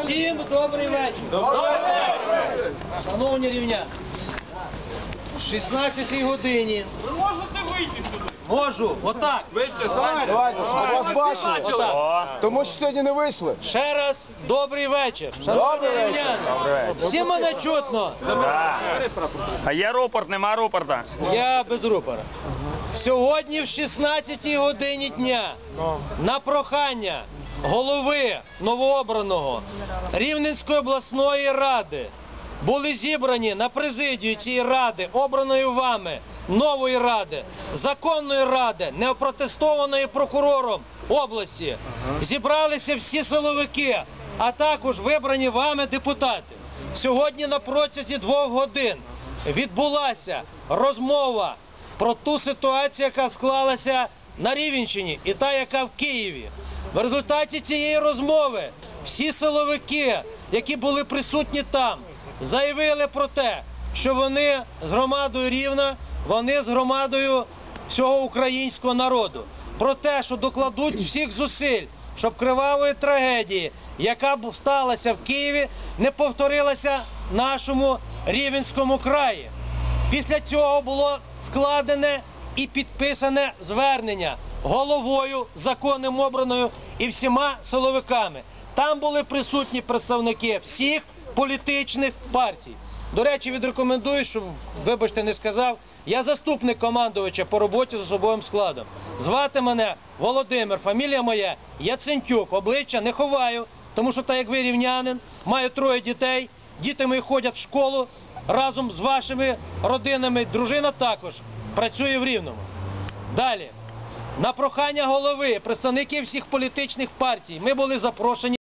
Всім добрий вечір. Добрий вечір! Шановні рівня, в 16 годині. Ви можете вийти сюди. Можу, отак. Вище, давайте. Вас бачили. Тому що сьогодні не вийшли. Ще раз добрий вечір. Шановні рівняни, всі мене чутно. А є рупорт, нема рупорта. Я без рупора. Сьогодні в 16 годині дня на прохання голови новообраного Рівненської обласної ради були зібрані на президію цієї ради, обраної вами, нової ради, законної ради, не опротестованої прокурором області. Зібралися всі силовики, а також вибрані вами депутати. Сьогодні на протязі двох годин відбулася розмова про ту ситуацію, яка склалася на Рівенщині і та, яка в Києві. В результаті цієї розмови всі силовики, які були присутні там, заявили про те, що вони з громадою Рівна, вони з громадою всього українського народу. Про те, що докладуть всіх зусиль, щоб кривавої трагедії, яка б сталася в Києві, не повторилася нашому Рівенському краї. Після цього було складене і підписане звернення головою законним обраною і всіма силовиками. Там були присутні представники всіх політичних партій. До речі, відрекомендую, щоб, вибачте, не сказав, я заступник командувача по роботі з особовим складом. Звати мене Володимир, фамілія моя Яцентюк, обличчя не ховаю, тому що так як ви рівнянин, маю троє дітей, діти мої ходять в школу разом з вашими родинами, дружина також працює в Рівному. Далі, на прохання голови, представників всіх політичних партій, ми були запрошені.